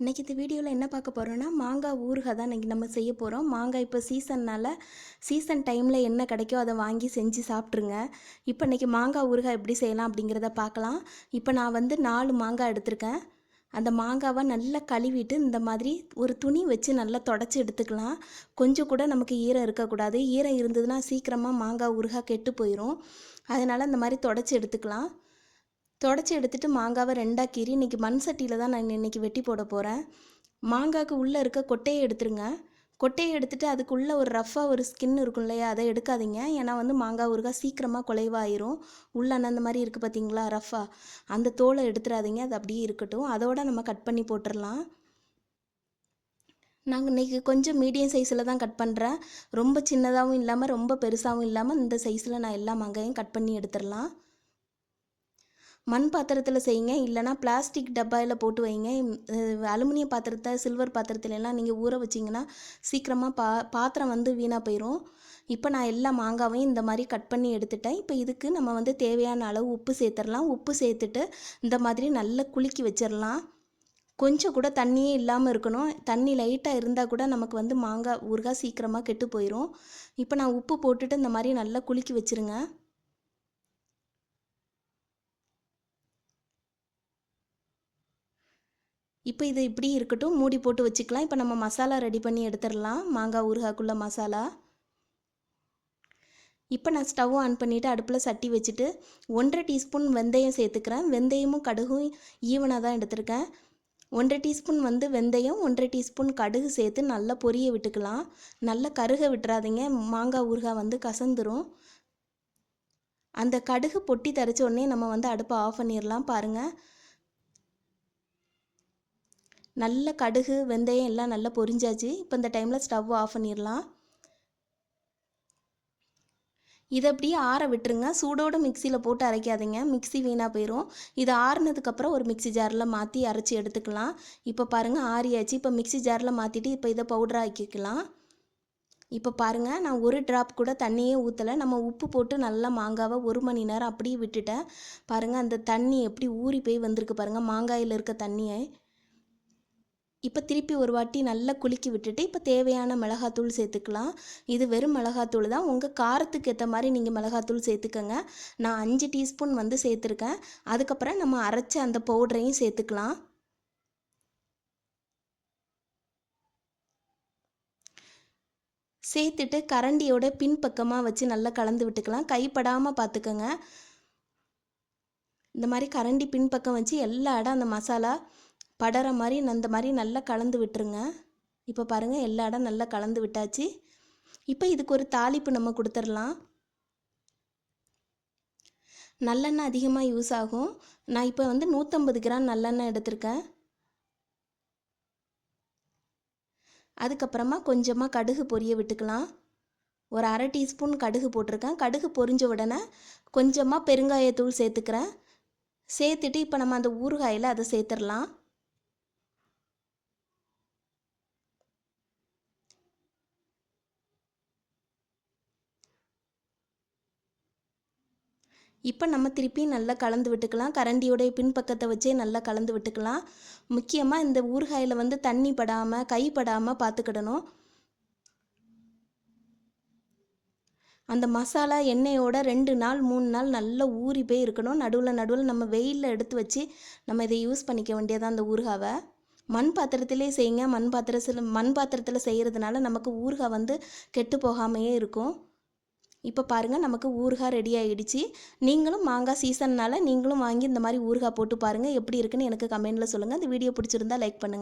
இன்றைக்கி இந்த வீடியோவில் என்ன பார்க்க போகிறோன்னா மாங்காய் ஊறுகாய் தான் இன்றைக்கி நம்ம செய்ய போகிறோம் மாங்காய் இப்போ சீசன்னால் சீசன் டைமில் என்ன கிடைக்கோ அதை வாங்கி செஞ்சு சாப்பிட்ருங்க இப்போ இன்றைக்கி மாங்காய் ஊறுகாய் எப்படி செய்யலாம் அப்படிங்கிறத பார்க்கலாம். இப்போ நான் வந்து நாலு மாங்காய் எடுத்திருக்கேன். அந்த மாங்காவை நல்லா கழுவிட்டு இந்த மாதிரி ஒரு துணி வச்சு நல்லா தொடச்சி எடுத்துக்கலாம். கொஞ்சம் கூட நமக்கு ஈரம் இருக்கக்கூடாது. ஈரம் இருந்ததுன்னா சீக்கிரமாக மாங்காய் ஊறுகாய் கெட்டு போயிடும் அதனால் அந்த மாதிரி தொடச்சி எடுத்துக்கலாம். தொடச்சி எடுத்துட்டு மாங்காவை ரெண்டாக கீறி இன்றைக்கி மண் சட்டியில் தான் நான் இன்றைக்கி வெட்டி போட போகிறேன் மாங்காய்க்கு உள்ளே இருக்க கொட்டையை எடுத்துருங்க. கொட்டையை எடுத்துட்டு அதுக்குள்ளே ஒரு ரஃப்பாக ஒரு ஸ்கின் இருக்கும் இல்லையா அதை எடுக்காதீங்க. ஏன்னா வந்து மாங்காய் ஊறுகாய் சீக்கிரமாக குலைவாயிரும். உள்ளே அந்த மாதிரி இருக்குது பார்த்தீங்களா ரஃப்பாக அந்த தோலை எடுத்துடாதீங்க அது அப்படியே இருக்கட்டும். அதோட நம்ம கட் பண்ணி போட்டுடலாம் நாங்கள் இன்றைக்கி கொஞ்சம் மீடியம் சைஸில் தான் கட் பண்ணுறேன் ரொம்ப சின்னதாகவும் இல்லாமல் ரொம்ப பெருசாகவும் இல்லாமல் இந்த சைஸில் நான் எல்லா மாங்காயும் கட் பண்ணி எடுத்துடலாம். மண் பாத்திரத்தில் செய்யுங்க. இல்லைனா பிளாஸ்டிக் டப்பாயில் போட்டு வைங்க. அலுமினிய பாத்திரத்தை சில்வர் பாத்திரத்துலலாம் நீங்கள் ஊற வச்சிங்கன்னா சீக்கிரமாக பா பாத்திரம் வந்து வீணாக போயிடும் இப்போ நான் எல்லா மாங்காவையும் இந்த மாதிரி கட் பண்ணி எடுத்துட்டேன். இப்போ இதுக்கு நம்ம வந்து தேவையான அளவு உப்பு சேர்த்துடலாம். உப்பு சேர்த்துட்டு இந்த மாதிரி நல்லா குலுக்கி வச்சிடலாம். கொஞ்சம் கூட தண்ணியே இல்லாமல் இருக்கணும். தண்ணி லைட்டாக இருந்தால் கூட நமக்கு வந்து மாங்காய் ஊறுகாய் சீக்கிரமாக கெட்டு போயிடும் இப்போ நான் உப்பு போட்டுட்டு இந்த மாதிரி நல்லா குலுக்கி வச்சுருங்க. இப்போ இது இப்படி இருக்கட்டும் மூடி போட்டு வச்சுக்கலாம். இப்போ நம்ம மசாலா ரெடி பண்ணி எடுத்துடலாம். மாங்காய் ஊறுகாய்க்குள்ள மசாலா. இப்போ நான் ஸ்டவ் ஆன் பண்ணிவிட்டு அடுப்பில் சட்டி வச்சுட்டு ஒன்றரை டீஸ்பூன் வெந்தயம் சேர்த்துக்கிறேன். வெந்தயமும் கடுகும் ஈவனாக தான் எடுத்திருக்கேன். ஒன்றரை டீஸ்பூன் வந்து வெந்தயம் ஒன்றரை டீஸ்பூன் கடுகு சேர்த்து நல்லா பொரிய விட்டுக்கலாம். நல்லா கருக விட்டுறாதீங்க. மாங்காய் ஊறுகாய் வந்து கசந்துரும். அந்த கடுகு பொட்டி தரைச்ச உடனே நம்ம வந்து அடுப்பை ஆஃப் பண்ணிடலாம். பாருங்கள் நல்ல கடுகு வெந்தயம் எல்லாம் நல்லா பொரிஞ்சாச்சு. இப்போ இந்த டைமில் ஸ்டவ் ஆஃப் பண்ணிடலாம். இதை அப்படியே ஆற விட்டுருங்க. சூடோடு மிக்சியில் போட்டு அரைக்காதீங்க. மிக்சி வீணாக போயிடும் இது ஆறுனதுக்கப்புறம் ஒரு மிக்சி ஜாரில் மாற்றி அரைச்சி எடுத்துக்கலாம். இப்போ பாருங்கள் ஆறியாச்சு. இப்போ மிக்சி ஜாரில் மாற்றிட்டு இப்போ இதை பவுடர் ஆக்கிக்கலாம். இப்போ பாருங்கள் நான் ஒரு ட்ராப் கூட தண்ணியே ஊற்றலை நம்ம உப்பு போட்டு நல்லா மாங்காவை ஒரு மணி நேரம் அப்படியே விட்டுட்டேன். பாருங்கள் அந்த தண்ணி எப்படி ஊறி போய் வந்திருக்கு பாருங்கள் மாங்காயில் இருக்க தண்ணியை. இப்போ திருப்பி ஒரு வாட்டி நல்லா குலுக்கி விட்டுட்டு இப்போ தேவையான மிளகாத்தூள் சேர்த்துக்கலாம். இது வெறும் மிளகாத்தூள் தான். உங்கள் காரத்துக்கு ஏற்ற மாதிரி நீங்கள் மிளகாத்தூள் சேர்த்துக்கோங்க. நான் அஞ்சு டீஸ்பூன் வந்து சேர்த்துருக்கேன். அதுக்கப்புறம் நம்ம அரைச்ச அந்த பவுடரையும் சேர்த்துக்கலாம். சேர்த்துட்டு கரண்டியோட பின்பக்கமாக வச்சு நல்லா கலந்து விட்டுக்கலாம். கைப்படாமல் பார்த்துக்கோங்க இந்த மாதிரி கரண்டி பின்பக்கம் வச்சு எல்லா இடம் அந்த மசாலா படற மாதிரி அந்த மாதிரி நல்லா கலந்து விட்டுருங்க. இப்போ பாருங்கள் எல்லா இடம் நல்லா கலந்து விட்டாச்சு. இப்போ இதுக்கு ஒரு தாளிப்பு நம்ம கொடுத்துடலாம். நல்லெண்ணெய் அதிகமாக யூஸ் ஆகும். நான் இப்போ வந்து நூற்றம்பது கிராம் நல்லெண்ணெய் எடுத்திருக்கேன். அதுக்கப்புறமா கொஞ்சமாக கடுகு பொரிய விட்டுக்கலாம். ஒரு அரை டீஸ்பூன் கடுகு போட்டிருக்கேன். கடுகு பொரிஞ்ச உடனே கொஞ்சமாக பெருங்காயத்தூள் சேர்த்துக்கிறேன். சேர்த்துட்டு இப்போ நம்ம அந்த ஊறுகாயில் அதை சேர்த்துடலாம். இப்போ நம்ம திருப்பி நல்லா கலந்து விட்டுக்கலாம். கரண்டியோடைய பின்பக்கத்தை வச்சே நல்லா கலந்து விட்டுக்கலாம். முக்கியமாக இந்த ஊறுகாயில் வந்து தண்ணி படாமல் கை படாமல் பார்த்துக்கிடணும். அந்த மசாலா எண்ணெயோட ரெண்டு நாள் மூணு நாள் நல்லா ஊறி போய் இருக்கணும். நடுவில் நடுவில் நம்ம வெயிலில் எடுத்து வச்சு நம்ம இதை யூஸ் பண்ணிக்க வேண்டியதான் அந்த ஊறுகாவை. மண் பாத்திரத்திலே செய்யுங்க. மண் பாத்திரத்தில் மண் பாத்திரத்தில் செய்கிறதுனால நமக்கு ஊறுகாய் வந்து கெட்டு போகாமையே இருக்கும். இப்போ பாருங்கள் நமக்கு ஊறுகாய் ரெடி ஆகிடுச்சு நீங்களும் மாங்காய் சீசன்னால் நீங்களும் வாங்கி இந்த மாதிரி ஊறுகாய் போட்டு பாருங்கள் எப்படி இருக்குன்னு எனக்கு கமெண்ட்டில் சொல்லுங்கள் இந்த வீடியோ பிடிச்சிருந்தா லைக் பண்ணுங்கள்